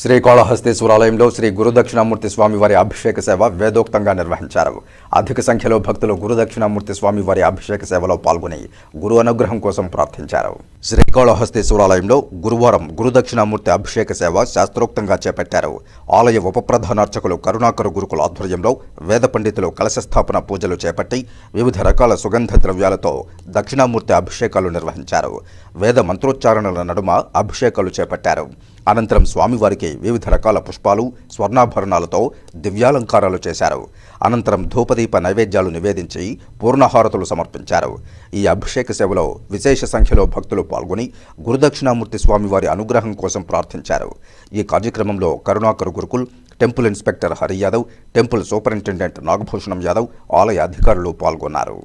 శ్రీకాళహస్తీశ్వరాలయంలో శ్రీ గురుదక్షిణామూర్తి స్వామి వారి అభిషేక సేవ వేదోక్తంగా నిర్వహించారు. అధిక సంఖ్యలో భక్తులు గురుదక్షిణామూర్తి స్వామి వారి అభిషేక సేవలో పాల్గొని గురు అనుగ్రహం కోసం ప్రార్థించారు. శ్రీకాళహస్తీశ్వరాలయంలో గురువారం గురుదక్షిణామూర్తి అభిషేక సేవ శాస్త్రోక్తంగా చేపట్టారు. ఆలయ ఉప ప్రధానార్చకులు కరుణాకర గురుకుల ఆధ్వర్యంలో వేద పండితులు కలశ స్థాపన పూజలు చేపట్టి వివిధ రకాల సుగంధ ద్రవ్యాలతో దక్షిణామూర్తి అభిషేకాలు నిర్వహించారు. వేద మంత్రోచ్చారణల నడుమ అభిషేకాలు చేపట్టారు. అనంతరం స్వామివారికి వివిధ రకాల పుష్పాలు స్వర్ణాభరణాలతో దివ్యాలంకారాలు చేశారు. అనంతరం ధూపదీప నైవేద్యాలు నివేదించి పూర్ణహారతులు సమర్పించారు. ఈ అభిషేక సేవలో విశేష సంఖ్యలో భక్తులు పాల్గొని గురుదక్షిణామూర్తి స్వామివారి అనుగ్రహం కోసం ప్రార్థించారు. ఈ కార్యక్రమంలో Karunakar Gurukul temple inspector Hari Yadav temple superintendent Nagabhushanam Yadav ఆలయ అధికారులు పాల్గొన్నారు.